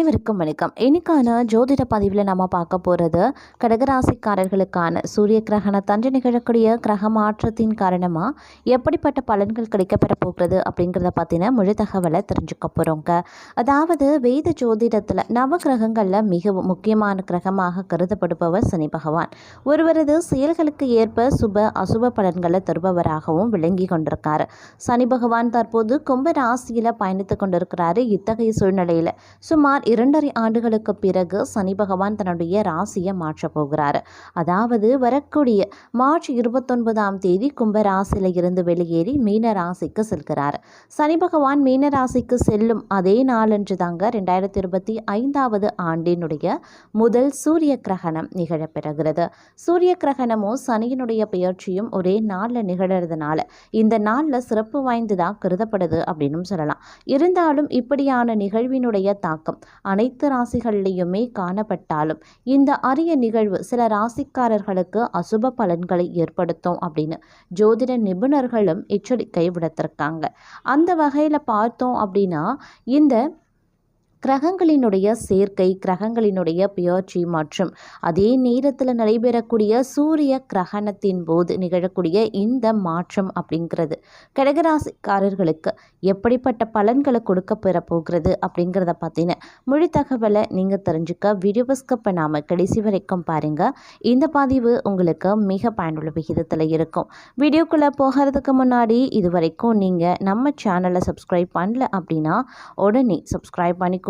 அனைவருக்கும் வணக்கம். இன்னைக்கான ஜோதிட பதிவில் நம்ம பார்க்க போகிறது கடகராசிக்காரர்களுக்கான சூரிய கிரகண தஞ்சை நிகழக்கூடிய கிரக மாற்றத்தின் காரணமாக எப்படிப்பட்ட பலன்கள் கிடைக்கப்பெற போகிறது அப்படிங்கிறத பற்றின முழு தகவலை தெரிஞ்சுக்க போகிறோங்க அதாவது வேத ஜோதிடத்தில் நவ கிரகங்களில் மிகவும் முக்கியமான கிரகமாக கருதப்படுபவர் சனி பகவான். ஒருவரது செயல்களுக்கு ஏற்ப சுப அசுப பலன்களை தருபவராகவும் விளங்கி கொண்டிருக்காரு. சனி பகவான் தற்போது கும்ப ராசியில் பயணித்து கொண்டிருக்கிறாரு இத்தகைய சூழ்நிலையில். சுமார் இரண்டரை ஆண்டுகளுக்கு பிறகு சனி பகவான் தன்னுடைய ராசியை மாற்றப் போகிறார். அதாவது வரக்கூடிய மார்ச் இருபத்தொன்பதாம் தேதி கும்ப ராசியில் இருந்து வெளியேறி மீன ராசிக்கு செல்கிறார். சனி பகவான் மீன ராசிக்கு செல்லும் அதே நாளன்று தாங்க ரெண்டாயிரத்தி இருபத்தி ஐந்தாவது ஆண்டினுடைய முதல் சூரிய கிரகணம் நிகழப்பெறுகிறது சூரிய கிரகணமும் சனியினுடைய பெயர்ச்சியும் ஒரே நாளில் நிகழறதுனால இந்த நாளில் சிறப்பு வாய்ந்ததாக கருதப்படுது அப்படின்னு சொல்லலாம். இருந்தாலும் இப்படியான நிகழ்வினுடைய தாக்கம் அனைத்து ராசிகள்லேயுமே காணப்பட்டாலும் இந்த அரிய நிகழ்வு சில ராசிக்காரர்களுக்கு அசுப பலன்களை ஏற்படுத்தும் அப்படின்னு ஜோதிட நிபுணர்களும் எச்சரிக்கை விடுத்திருக்காங்க. அந்த வகையில் பார்த்தோம் அப்படின்னா இந்த கிரகங்களினுடைய சேர்க்கை கிரகங்களினுடைய பெயர்ச்சி மற்றும் அதே நேரத்தில் நடைபெறக்கூடிய சூரிய கிரகணத்தின் போது நிகழக்கூடிய இந்த மாற்றம் அப்படிங்கிறது. கடகராசிக்காரர்களுக்கு எப்படிப்பட்ட பலன்களை கொடுக்க பெற போகிறது அப்படிங்கிறத பார்த்தீங்கன்னா மொழி தகவலை நீங்கள் தெரிஞ்சுக்க வீடியோ ஸ்கப்பை நாம் கடைசி வரைக்கும் பாருங்கள் இந்த பதிவு உங்களுக்கு மிக பயனுள்ள விகிதத்தில் இருக்கும். வீடியோக்குள்ளே போகிறதுக்கு முன்னாடி இது வரைக்கும் நீங்கள் நம்ம சேனலை சப்ஸ்கிரைப் பண்ணல அப்படின்னா உடனே சப்ஸ்கிரைப் பண்ணிக்கோ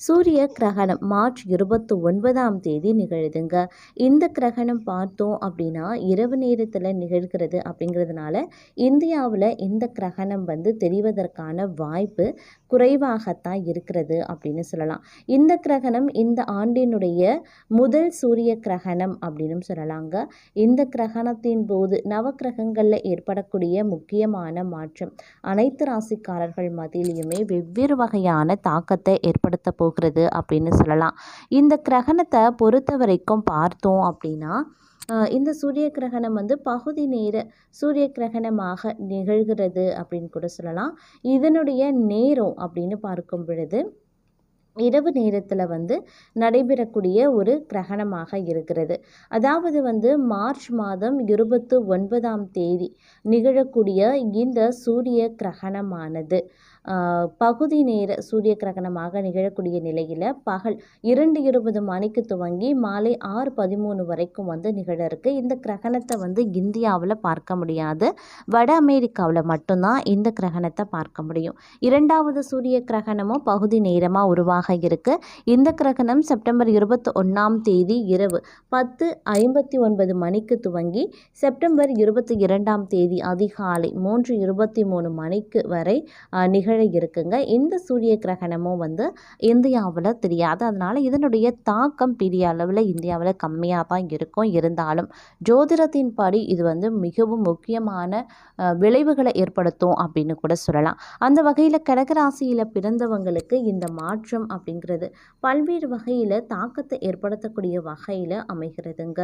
சூரிய கிரகணம் மார்ச் இருபத்தி ஒன்பதாம் தேதி நிகழுதுங்க. இந்த கிரகணம் பார்த்தோம் அப்படின்னா இரவு நேரத்தில் நிகழ்கிறது அப்படிங்கிறதுனால இந்தியாவில் இந்த கிரகணம் வந்து தெரிவதற்கான வாய்ப்பு குறைவாகத்தான் இருக்கிறது அப்படின்னு சொல்லலாம். இந்த கிரகணம் இந்த ஆண்டினுடைய முதல் சூரிய கிரகணம் அப்படின்னு சொல்லலாங்க. இந்த கிரகணத்தின் போது நவக்கிரகங்களில் ஏற்படக்கூடிய முக்கியமான மாற்றம் அனைத்து ராசிக்காரர்கள் மத்தியிலையுமே வெவ்வேறு வகையான தாக்கத்தை ஏற்படுத்த போகிறது அப்படின்னு சொல்லலாம். இந்த கிரகணத்தை பொறுத்த வரைக்கும் பார்த்தோம் அப்படின்னா இந்த சூரிய கிரகணம் வந்து பகுதி நேர சூரிய கிரகணமாக நிகழ்கிறது அப்படின்னு கூட சொல்லலாம். இதனுடைய நேரம் அப்படின்னு பார்க்கும் பொழுது இரவு நேரத்தில் வந்து நடைபெறக்கூடிய ஒரு கிரகணமாக இருக்கிறது. அதாவது வந்து மார்ச் மாதம் இருபத்து ஒன்பதாம் தேதி நிகழக்கூடிய இந்த சூரிய கிரகணமானது. பகுதி நேர சூரிய கிரகணமாக நிகழக்கூடிய நிலையில் பகல் இரண்டு இருபது மணிக்கு துவங்கி மாலை ஆறு பதிமூணு வரைக்கும் வந்து நிகழ இருக்கு. இந்த கிரகணத்தை வந்து இந்தியாவில் பார்க்க முடியாது. வட அமெரிக்காவில் மட்டும்தான் இந்த கிரகணத்தை பார்க்க முடியும். இரண்டாவது சூரிய கிரகணமும் பகுதி நேரமாக உருவாக இருக்கு. இந்த கிரகணம் செப்டம்பர் இருபத்தி ஒன்றாம் தேதி இரவு பத்து ஐம்பத்தி ஒன்பது மணிக்கு துவங்கி செப்டம்பர் இருபத்தி இரண்டாம் தேதி அதிகாலை மூன்று இருபத்தி மூணு மணிக்கு வரை நிகழ இருக்குங்க. இந்த சூரிய கிரகணமும் வந்து இந்தியாவில் தெரியாது. அதனால் இதனுடைய தாக்கம் பெரிய அளவில் இந்தியாவில் கம்மியாக தான் இருக்கும். இருந்தாலும் ஜோதிடத்தின் படி இது வந்து மிகவும் முக்கியமான விளைவுகளை ஏற்படுத்தும் அப்படின்னு கூட சொல்லலாம். அந்த வகையில் கடகராசியில் பிறந்தவங்களுக்கு இந்த மாற்றம் அப்படிங்கிறது பல்வேறு வகையில் தாக்கத்தை ஏற்படுத்தக்கூடிய வகையில் அமைகிறதுங்க.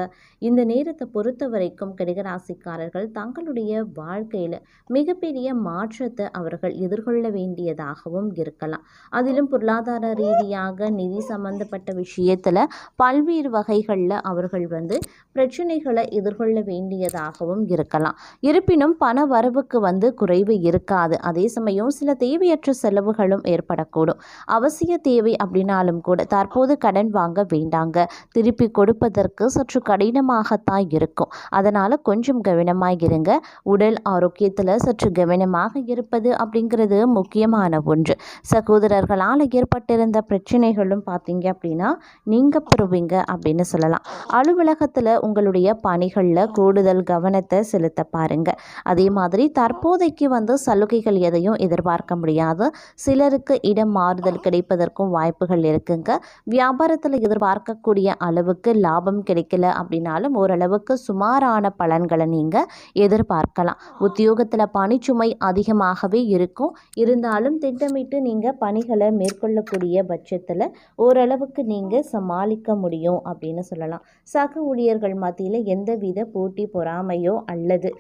இந்த நேரத்தை பொறுத்த வரைக்கும் கடகராசிக்காரர்கள் தங்களுடைய வாழ்க்கையில் மிகப்பெரிய மாற்றத்தை அவர்கள் எதிர்கொள்ள வேண்டியதாகவும் இருக்கலாம். அதிலும் பொருளாதார ரீதியாக நிதி சம்பந்தப்பட்ட விஷயத்தில் பல்வேறு வகைகளில் அவர்கள் வந்து பிரச்சனைகளை எதிர்கொள்ள வேண்டியதாகவும் இருக்கலாம். இருப்பினும் பண வரவுக்கு வந்து குறைவு இருக்காது. அதே சமயம் சில தேவையற்ற செலவுகளும் ஏற்படக்கூடும். அவசிய தேவை அப்படின்னாலும் கூட தற்போது கடன் வாங்க வேண்டாங்க. திருப்பி கொடுப்பதற்கு சற்று கடினமாகத்தான் இருக்கும். அதனால் கொஞ்சம் கவனமாக இருங்க. உடல் ஆரோக்கியத்தில் சற்று கவனமாக இருப்பது அப்படிங்கிறது முக்கியமான ஒன்று. சகோதரர்களால் ஏற்பட்டிருந்த பிரச்சனைகளும் பார்த்தீங்க அப்படின்னா நீங்கள் பெறுவீங்க அப்படின்னு சொல்லலாம். அலுவலகத்தில் உங்களுடைய பணிகளில் கூடுதல் கவனத்தை செலுத்த பாருங்க. அதே மாதிரி தற்போதைக்கு வந்து சலுகைகள் எதையும் எதிர்பார்க்க முடியாது. சிலருக்கு இடம் மாறுதல் கிடைப்பதற்கும் வாய்ப்புகள் இருக்குங்க. வியாபாரத்தில் எதிர்பார்க்கக்கூடிய அளவுக்கு லாபம் கிடைக்கல அப்படின்னாலும் ஓரளவுக்கு சுமாரான பலன்களை நீங்கள் எதிர்பார்க்கலாம். உத்தியோகத்தில் பணிச்சுமை அதிகமாகவே இருக்கும். இரு இருந்தாலும் திட்டமிட்டு நீங்கள் பணிகளை மேற்கொள்ளக்கூடிய பட்சத்தில் ஓரளவுக்கு நீங்கள் சமாளிக்க முடியும் அப்படின்னு சொல்லலாம். சக ஊழியர்கள் மத்தியில் எந்தவித போட்டி பொறாமையோ அல்லது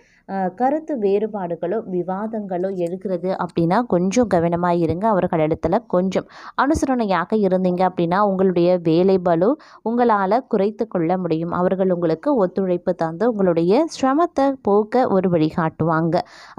கருத்து வேறுபாடுகளோ விவாதங்களோ எழுகிறது அப்படின்னா கொஞ்சம் கவனமாக இருங்க. அவர்களிடத்தில் கொஞ்சம் அனுசரணையாக இருந்தீங்க அப்படின்னா உங்களுடைய வேலை பலு உங்களால் குறைத்து கொள்ள முடியும். அவர்கள் உங்களுக்கு ஒத்துழைப்பு தந்து உங்களுடைய சிரமத்தை போக்க ஒரு வழிகாட்டுவாங்க.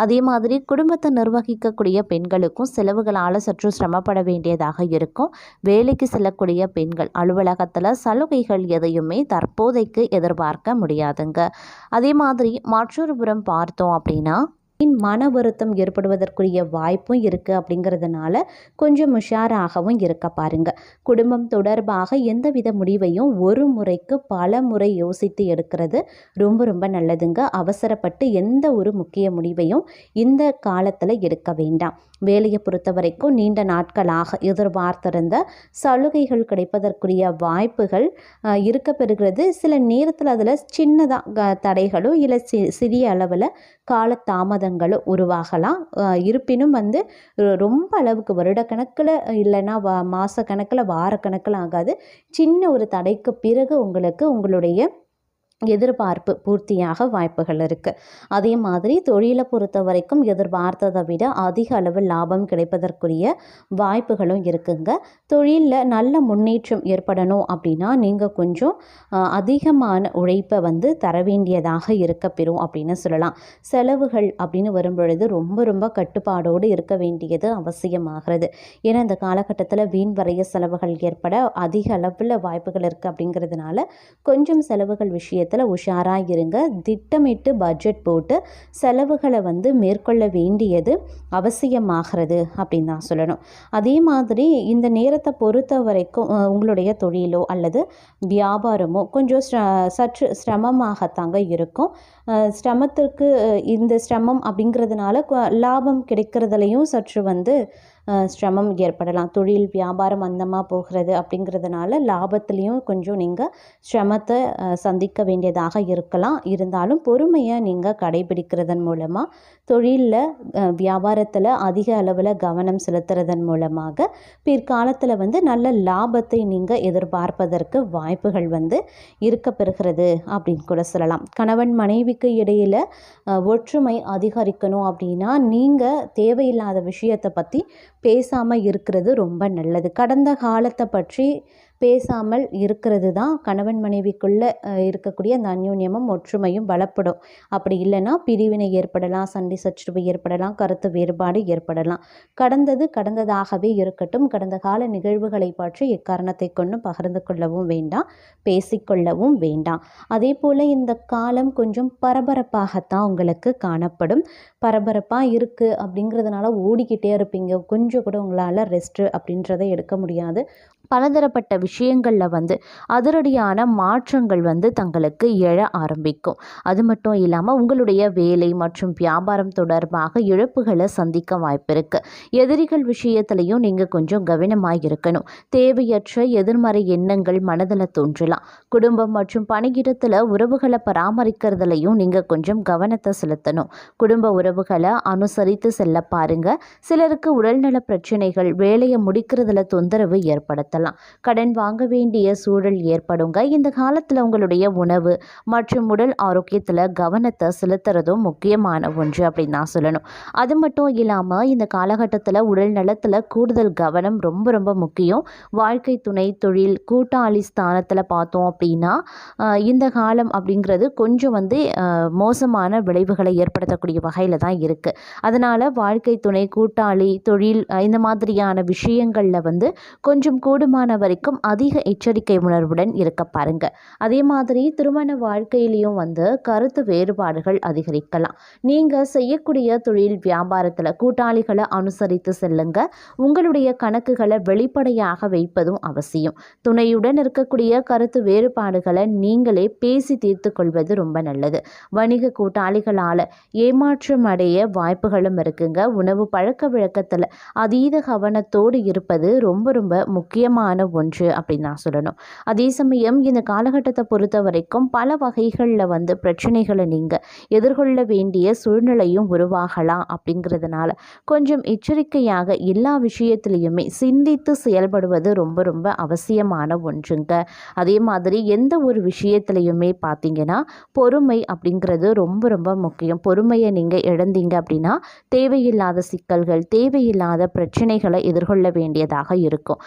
அதே மாதிரி குடும்பத்தை நிர்வகிக்கக்கூடிய பெண்களுக்கும் செலவுகளால் சற்று சிரமப்பட வேண்டியதாக இருக்கும். வேலைக்கு செல்லக்கூடிய பெண்கள் அலுவலகத்தில் சலுகைகள் எதையுமே தற்போதைக்கு எதிர்பார்க்க முடியாதுங்க. அதே மாதிரி மற்றொரு புறம் பார்த்தோம் அப்படின்னா மன வருத்தம் ஏற்படுவதற்குரிய வாய்ப்பும் இருக்குது அப்படிங்கிறதுனால கொஞ்சம் உஷாராகவும் இருக்க பாருங்க. குடும்பம் தொடர்பாக எந்தவித முடிவையும் ஒரு முறைக்கு பல முறை யோசித்து எடுக்கிறது ரொம்ப ரொம்ப நல்லதுங்க. அவசரப்பட்டு எந்த ஒரு முக்கிய முடிவையும் இந்த காலத்தில் எடுக்க வேண்டாம். வேலையை பொறுத்த வரைக்கும் நீண்ட நாட்களாக எதிர்பார்த்திருந்த சலுகைகள் கிடைப்பதற்குரிய வாய்ப்புகள் இருக்க பெறுகிறது. சில நேரத்தில் அதில் சின்னதாக தடைகளோ இல்லை சி சிறிய அளவில் காலதாமதங்களோ உருவாகலாம். இருப்பினும் வந்து ரொம்ப அளவுக்கு வருடக்கணக்கில் இல்லைன்னா வா மாத கணக்கில் வாரக்கணக்கில் ஆகாது. சின்ன ஒரு தடைக்கு பிறகு உங்களுக்கு உங்களுடைய எதிர்பார்ப்பு பூர்த்தியாக வாய்ப்புகள் இருக்குது அதே மாதிரி தொழிலை பொறுத்த வரைக்கும் எதிர்பார்த்ததை விட அதிக அளவு லாபம் கிடைப்பதற்குரிய வாய்ப்புகளும் இருக்குங்க. தொழிலில் நல்ல முன்னேற்றம் ஏற்படணும் அப்படின்னா நீங்கள் கொஞ்சம் அதிகமான உழைப்பை வந்து தர வேண்டியதாக இருக்க பெறும் அப்படின்னு சொல்லலாம். செலவுகள் அப்படின்னு வரும்பொழுது ரொம்ப ரொம்ப கட்டுப்பாடோடு இருக்க வேண்டியது அவசியமாகிறது. ஏன்னா இந்த காலகட்டத்தில் வீண் வரைய செலவுகள் ஏற்பட அதிக அளவில் வாய்ப்புகள் இருக்குது அப்படிங்கிறதுனால கொஞ்சம் செலவுகள் விஷயத்தை விஷயத்தில் உஷாராக இருங்க. திட்டமிட்டு பட்ஜெட் போட்டு செலவுகளை வந்து மேற்கொள்ள வேண்டியது அவசியமாகிறது அப்படின்னு தான் சொல்லணும். அதே மாதிரி இந்த நேரத்தை பொறுத்த வரைக்கும் உங்களுடைய தொழிலோ அல்லது வியாபாரமோ கொஞ்சம் சற்று சிரமமாகத்தாங்க இருக்கும். சிரமத்திற்கு இந்த சிரமம் அப்படிங்கிறதுனால லாபம் கிடைக்கிறதுலையும் சற்று வந்து சிரமம் ஏற்படலாம். தொழில் வியாபாரம் மந்தமாக போகிறது அப்படிங்கிறதுனால லாபத்துலேயும் கொஞ்சம் நீங்கள் சிரமத்தை சந்திக்க வேண்டியதாக இருக்கலாம். இருந்தாலும் பொறுமையை நீங்கள் கடைபிடிக்கிறதன் மூலமாக தொழிலில் வியாபாரத்தில் அதிக அளவில் கவனம் செலுத்துறதன் மூலமாக பிற்காலத்தில் வந்து நல்ல லாபத்தை நீங்கள் எதிர்பார்ப்பதற்கு வாய்ப்புகள் வந்து இருக்க பெறுகிறது அப்படின்னு கூட சொல்லலாம். கணவன் மனைவிக்கு இடையில் ஒற்றுமை அதிகரிக்கணும் அப்படின்னா நீங்கள் தேவையில்லாத விஷயத்தை பற்றி பேசாமல் இருக்கிறது ரொம்ப நல்லது. கடந்த காலத்தை பற்றி பேசாமல் இருக்கிறது தான் கணவன் மனைவிக்குள்ளே இருக்கக்கூடிய அந்த அந்யோன்யமும் ஒற்றுமையும் பலப்படும் அப்படி இல்லைன்னா பிரிவினை ஏற்படலாம் சண்டை சச்சரவு ஏற்படலாம் கருத்து வேறுபாடு ஏற்படலாம். கடந்தது கடந்ததாகவே இருக்கட்டும் கடந்த கால நிகழ்வுகளை பற்றி எக்காரணத்தை கொண்டும் பகிர்ந்து கொள்ளவும் வேண்டாம் பேசிக்கொள்ளவும் வேண்டாம். அதே போல் இந்த காலம் கொஞ்சம் பரபரப்பாகத்தான் உங்களுக்கு காணப்படும். பரபரப்பாக இருக்குது அப்படிங்கிறதுனால ஓடிக்கிட்டே இருப்பீங்க. கொஞ்சம் கூட உங்களால் ரெஸ்ட்டு அப்படின்றத எடுக்க முடியாது. பலதரப்பட்ட விஷயங்களில் வந்து அதிரடியான மாற்றங்கள் வந்து தங்களுக்கு எழ ஆரம்பிக்கும். அது மட்டும் இல்லாமல் உங்களுடைய வேலை மற்றும் வியாபாரம் தொடர்பாக இழப்புகளை சந்திக்க வாய்ப்பு இருக்கு. எதிரிகள் விஷயத்துலையும் நீங்கள் கொஞ்சம் கவனமாக இருக்கணும். தேவையற்ற எதிர்மறை எண்ணங்கள் மனதில் தோன்றலாம். குடும்பம் மற்றும் பணியிடத்தில் உறவுகளை பராமரிக்கிறதுலையும் நீங்கள் கொஞ்சம் கவனத்தை செலுத்தணும். குடும்ப உறவுகளை அனுசரித்து செல்ல பாருங்க. சிலருக்கு உடல்நல பிரச்சனைகள் வேலையை முடிக்கிறதுல தொந்தரவு பயன்படுத்தலாம் கடன் வாங்க வேண்டிய சூழல் ஏற்படுங்க. இந்த காலத்தில் உங்களுடைய உணவு மற்றும் உடல் ஆரோக்கியத்தில் கவனத்தை செலுத்துறதும் முக்கியமான ஒன்று அப்படின்னு நான் சொல்லணும். அது மட்டும் இல்லாமல் இந்த காலகட்டத்தில் உடல் நலத்தில் கூடுதல் கவனம் ரொம்ப ரொம்ப முக்கியம். வாழ்க்கை துணை தொழில் கூட்டாளி ஸ்தானத்தில் பார்த்தோம் அப்படின்னா இந்த காலம் அப்படிங்கிறது கொஞ்சம் வந்து மோசமான விளைவுகளை ஏற்படுத்தக்கூடிய வகையில் தான் இருக்குது அதனால் வாழ்க்கை துணை கூட்டாளி தொழில் இந்த மாதிரியான விஷயங்களில் வந்து கொஞ்சம் கூட கூடுமான வரைக்கும் அதிக எச்சரிக்கை உணர்வுடன் இருக்க பாருங்க. அதே மாதிரி திருமண வாழ்க்கையிலையும் வந்து கருத்து வேறுபாடுகள் அதிகரிக்கலாம். நீங்கள் செய்யக்கூடிய தொழில் வியாபாரத்தில் கூட்டாளிகளை அனுசரித்து செல்லுங்க. உங்களுடைய கணக்குகளை வெளிப்படையாக வைப்பதும் அவசியம். துணையுடன் இருக்கக்கூடிய கருத்து வேறுபாடுகளை நீங்களே பேசி தீர்த்து கொள்வது ரொம்ப நல்லது. வணிக கூட்டாளிகளால் ஏமாற்றம் அடைய வாய்ப்புகளும் இருக்குங்க. உணவு பழக்க வழக்கத்தில் அதீத கவனத்தோடு இருப்பது ரொம்ப ரொம்ப முக்கியமான முக்கியமான ஒன்று அப்படின்னு நான் சொல்லணும். அதே சமயம் இந்த காலகட்டத்தை பொறுத்த வரைக்கும் பல வகைகளில் வந்து பிரச்சனைகளை நீங்கள் எதிர்கொள்ள வேண்டிய சூழ்நிலையும் உருவாகலாம் அப்படிங்கிறதுனால கொஞ்சம் எச்சரிக்கையாக எல்லா விஷயத்துலையுமே சிந்தித்து செயல்படுவது ரொம்ப ரொம்ப அவசியமான ஒன்றுங்க. அதே மாதிரி எந்த ஒரு விஷயத்துலையுமே பார்த்தீங்கன்னா பொறுமை அப்படிங்கிறது ரொம்ப ரொம்ப முக்கியம். பொறுமையை நீங்கள் இழந்தீங்க அப்படின்னா தேவையில்லாத சிக்கல்கள் தேவையில்லாத பிரச்சனைகளை எதிர்கொள்ள வேண்டியதாக இருக்கும்.